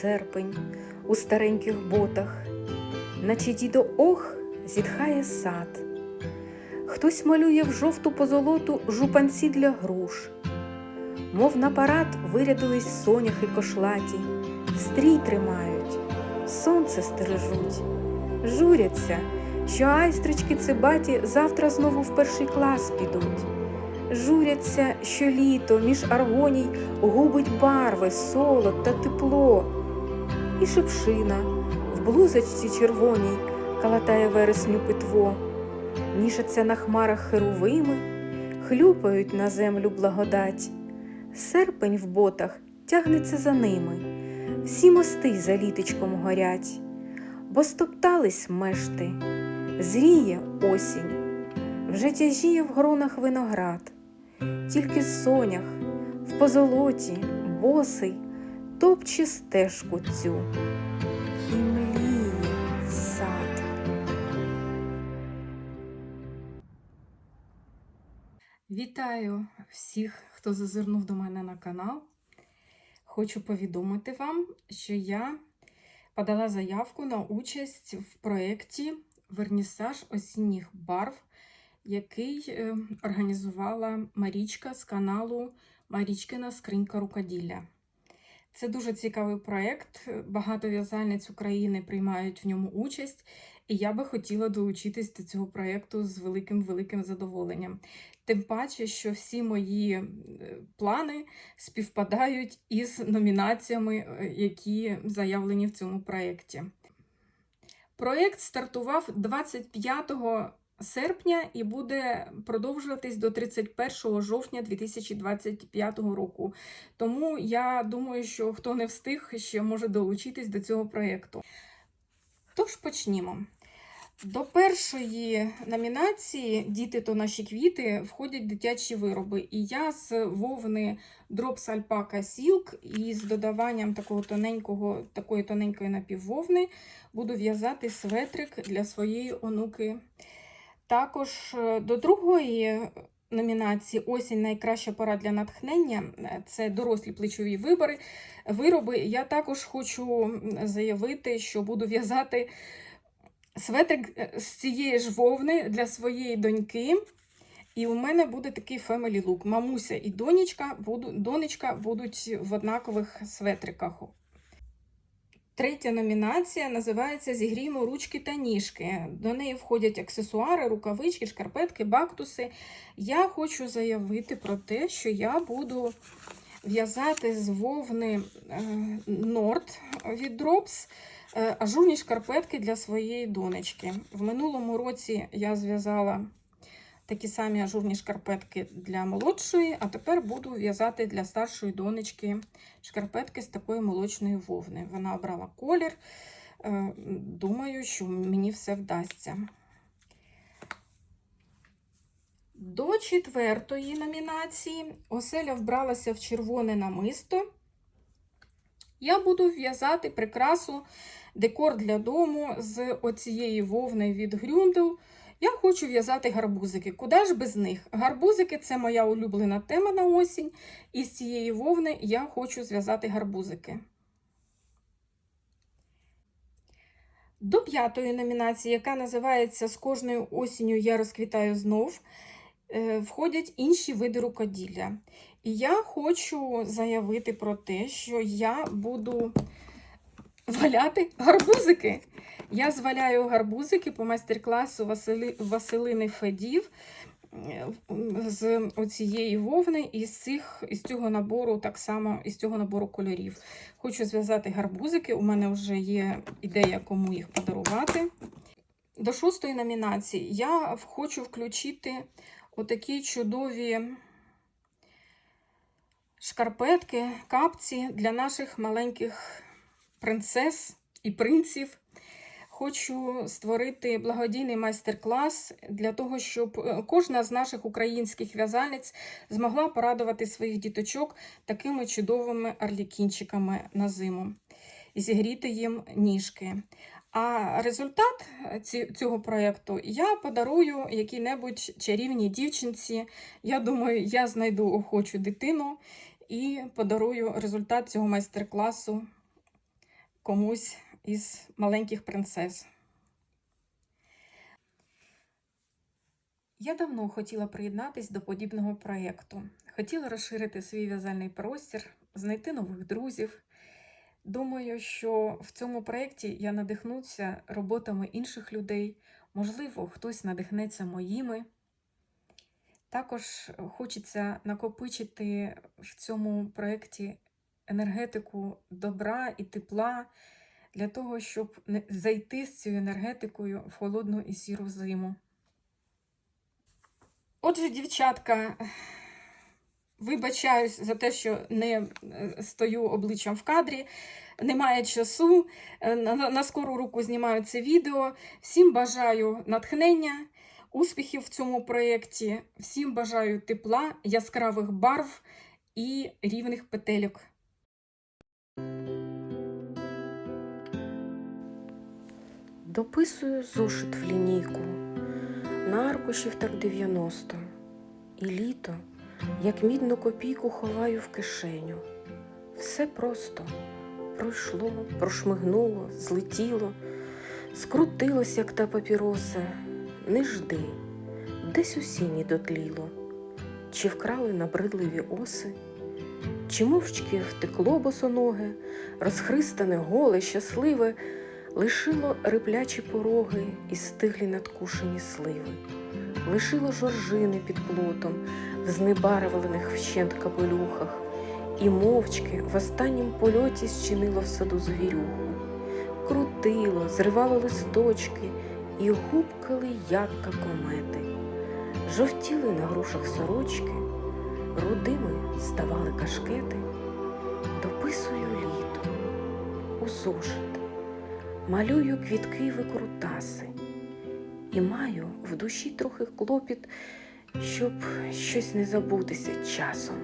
серпень у стареньких ботах, наче дідо ох зітхає сад. Хтось малює в жовту позолоту жупанці для груш, мов на парад вирядились соняхи кошлаті, стрій тримають, сонце стережуть, журяться, що айстрички цибаті завтра знову в перший клас підуть. Журяться, що літо між аргоній губить барви, солод та тепло. І шипшина. В блузочці червоній калатає вересню питво. Нішаться на хмарах херувими, хлюпають на землю благодать. Серпень в ботах тягнеться за ними, всі мости за літочком горять, бо стоптались мешти, зріє осінь, вже тяжіє в гронах виноград, тільки сонях в позолоті, босий, топче стежку цю. Вітаю всіх, хто зазирнув до мене на канал. Хочу повідомити вам, що я подала заявку на участь в проєкті Вернісаж осінніх барв, який е, організувала Марічка з каналу Марічкина Скринька рукоділля. Це дуже цікавий проєкт. Багато в'язальниць України приймають в ньому участь, і я би хотіла долучитись до цього проєкту з великим-великим задоволенням. Тим паче, що всі мої е, плани співпадають із номінаціями, е, які заявлені в цьому проєкті. Проєкт стартував 25 серпня і буде продовжуватись до 31 жовтня 2025 року. Тому я думаю, що хто не встиг, ще може долучитись до цього проєкту. Тож почнімо. До першої номінації Діти то наші квіти входять дитячі вироби. І я з вовни Drops Alpaca Silk із додаванням такого тоненького, такої тоненької напіввовни буду в'язати светрик для своєї онуки. Також е, до другої номінації Осінь найкраща пора для натхнення це дорослі плечові вибори. Вироби. Я також хочу заявити, що буду в'язати. Светрик е, з цієї ж вовни для своєї доньки. І у мене буде такий family look. Мамуся і донечка будуть в однакових светриках. Третя номінація називається Зігріємо ручки та ніжки. До неї входять аксесуари, рукавички, шкарпетки, бактуси. Я хочу заявити про те, що я буду в'язати з вовни Nord від Drops е, ажурні шкарпетки для своєї донечки. В минулому році я зв'язала такі самі ажурні шкарпетки для молодшої, а тепер буду в'язати для старшої донечки шкарпетки з такої молочної вовни. Вона обрала колір. Е, Думаю, що мені все вдасться. До четвертої номінації Оселя вбралася в червоне намисто. Я буду в'язати прикрасу декор для дому з оцієї вовни від Грюндел. Я хочу в'язати гарбузики. Куди ж без них? Гарбузики це моя улюблена тема на осінь. І з цієї вовни я хочу зв'язати гарбузики. До п'ятої номінації, яка називається З кожною осінню я розквітаю знов, е, входять інші види рукоділля. І я хочу заявити про те, що я буду валяти гарбузики. Я зваляю гарбузики по майстер-класу Васили... Василини Федів з оцієї вовни і з, цих, із цього набору, так само із цього набору кольорів. Хочу зв'язати гарбузики, у мене вже є ідея, кому їх подарувати. До шостої номінації я хочу включити отакі чудові шкарпетки, капці для наших маленьких принцес і принців. Хочу створити благодійний майстер-клас для того, щоб е, кожна з наших українських в'язальниць змогла порадувати своїх діточок такими чудовими арлікінчиками на зиму і зігріти їм ніжки. А результат цього проєкту я подарую якій-небудь чарівній дівчинці. Я думаю, я знайду охочу дитину і подарую результат цього майстер-класу комусь із маленьких принцес. Я давно хотіла приєднатись до подібного проєкту. Хотіла розширити свій в'язальний простір, знайти нових друзів. Думаю, що в цьому проєкті я надихнуся роботами інших людей, можливо, хтось надихнеться моїми. Також хочеться накопичити в цьому проєкті енергетику добра і тепла для того, щоб зайти з цією енергетикою в холодну і сіру зиму. Отже, дівчатка, вибачаюсь за те, що не е, стою обличчям в кадрі. Немає часу. Е, на скору руку знімаю це відео. Всім бажаю натхнення, успіхів в цьому проєкті. Всім бажаю тепла, яскравих барв і рівних петельок. Дописую зошит в лінійку, на аркушів так 90. І літо, як мідну копійку ховаю в кишеню. Все просто. Пройшло, прошмигнуло, злетіло, скрутилось, як та папіроса. Не жди, десь у сіні дотліло, чи вкрали набридливі оси, чи мовчки втекло босоноге, розхристане, голе, щасливе лишило риплячі пороги і стиглі надкушені сливи, лишило жоржини під плотом, в знебарвлених вщент капелюхах, і мовчки в останнім польоті щинило в саду звірюху, крутило, зривало листочки і гупкали ябка комети, жовтіли на грушах сорочки, рудими ставали кашкети, дописую літо у зошит малюю квітки викрутаси, і маю в душі трохи клопіт, щоб щось не забутися часом.